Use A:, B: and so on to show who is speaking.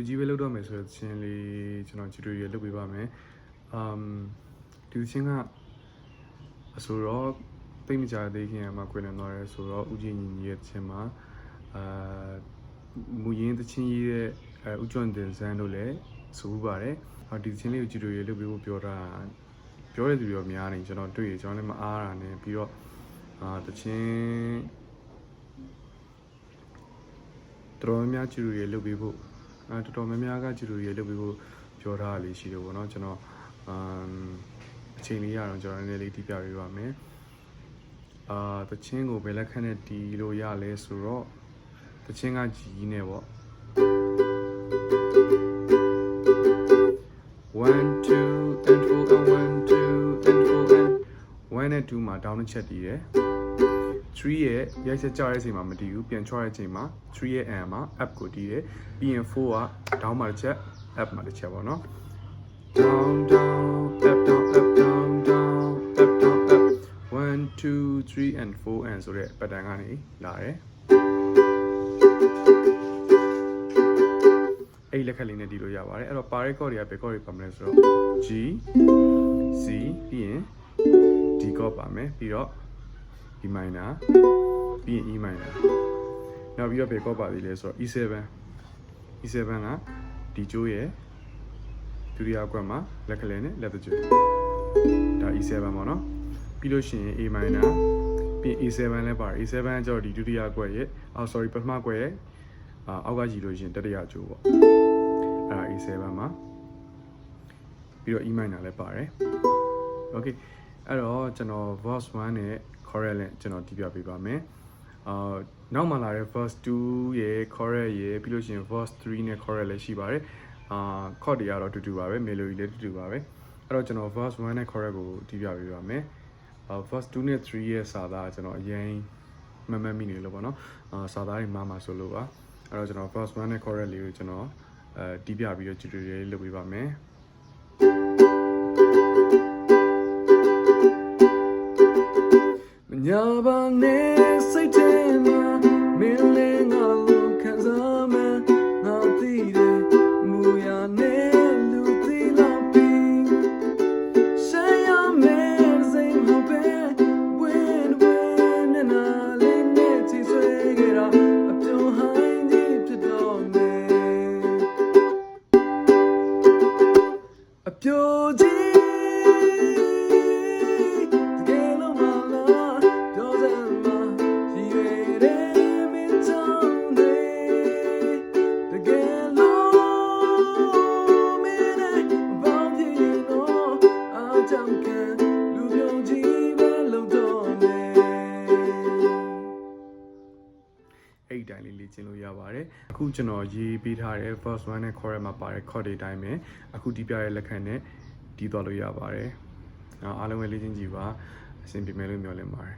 A: လိုကြီးပဲလုပ်တော့မယ်ဆိုတော့သချင်းလေးကျွန်တော် tutorial လုပ်ပေးပါမယ်။ um ဒီသချင်းကအဆိုတော့သိပ်မကြသေးခင်ကမှခွင့်နေသွားရဲဆိုတော့ဥကြည်ညီညီရဲ့သချင်းမှာအာမူရင်းသချင်းရေးတဲ့အဲဥကျွမ်းတင်ဆန်းတို့လည်းဆိုဥပါတယ်။ဟောဒီသချင်းလေးကို tutorial လုပ်ပေးဖို့ပြောတာပြောတဲ့သူတွေရောများနေကျွန်တော်တွေ့ရကျွန်တော်လည်းမအားတာနဲ့ပြီးတော့အာသချင်းတော်တော်များများ tutorial လုပ်ပေးဖို့ အဲတော်တော်များများက tutorial လုပ်ပေးဖို့ပြောထားတာလေးရှိတယ်ပေါ့နော်ကျွန်တော်အမ်အချိန်လေးရအောင်ကျွန်တော်နည်းနည်းလေးတိပြပေးပါမယ်အာတချင်းကိုဘယ်လက်ခဏနဲ့တီးလို့ရလဲဆိုတော့တချင်းကကြီးနေပေါ့1 2 and 4 and 1 2 and 4 and 1 and 2မှာ down တစ်ချက်တည်တယ် 3ရဲ့ရိုက်ချက်ကြတဲ့အချိန်မှာမတည်ဘူးပြန်ချွားတဲ့အချိန်မှာ3ရဲ့ and မှာ up ကိုတည်တယ်ပြီးရင်4က down မှာတစ်ချက် up မှာတစ်ချက်ပေါ့နော် down down up down up down down up down up 1 2 3 and 4 and ဆိုတဲ့ pattern ကနေလာတယ်အဲ့ဒီလက်ခတ်လေးနဲ့ဒီလိုရပါတယ်အဲ့တော့ပါရက်ကော့တွေကဘယ်ကော့တွေပါမလဲဆိုတော့ G C ပြီးရင် D ကော့ပါမယ်ပြီးတော့ E minor ပြီးရင် E minor နောက်ပြီးတော့ဘယ်ကော့ပါသေးလဲဆိုတော့ E7 E7 ကဒီကျိုးရဲ့ဒုတိယအကွက်မှာလက်ကလေးနဲ့လက်တကြွဒါ E7 ပေါ့နော်ပြီးလို့ရှိရင် A minor ပြီးရင် A7 လည်းပါတယ် A7 ကကျတော့ဒီဒုတိယအကွက်ရဲ့အော် sorry ပထမအကွက်ရဲ့အာအောက်ကကြည့်လို့ရှိရင်တတိယကျိုးပေါ့အဲ့ဒါ A7 မှာပြီးတော့ E minor လည်းပါတယ် okay အဲ့တော့ကျွန်တော် verse 1နဲ့ chorus နဲ့ကျွန်တော်တီးပြပေးပါမယ်အာနောက်မှလာတဲ့ verse 2ရဲ့ chorus ရဲ့ပြီးလို့ရှိရင် verse 3နဲ့ chorus လည်းရှိပါတယ်အာ chord တွေကတော့အတူတူပါပဲ melody လည်းအတူတူပါပဲအဲ့တော့ကျွန်တော် verse 1နဲ့ chorus ကိုတီးပြပေးပါမယ်အာ verse 2နဲ့3ရဲ့စာသားကကျွန်တော်အရင်မမတ်မိနေလို့ပေါ့နော်အာစာသားတွေမှားမှာဆိုလို့ပါအဲ့တော့ကျွန်တော် verse 1နဲ့ chorus လေးကိုကျွန်တော်အဲတီးပြပြီးတော့ tutorial လေးလုပ်ပေးပါမယ် အပြိုကြီးတကယ်လို့မလားပြောစမ်းမရှိရတဲ့မင်းချောင်းတွေတက အဲ့ဒီတိုင်းလေးလေ့ကျင့်လို့ရပါတယ်အခုကျွန်တော်ရေးပေးထားတဲ့ first one နဲ့ chorus မှာပါတဲ့ chord တွေအတိုင်းပဲအခုတီးပြတဲ့လက်ခံနဲ့တီးသွားလို့ရပါတယ်အားလုံးပဲလေ့ကျင့်ကြည့်ပါအဆင်ပြေမယ်လို့မျှော်လင့်ပါတယ်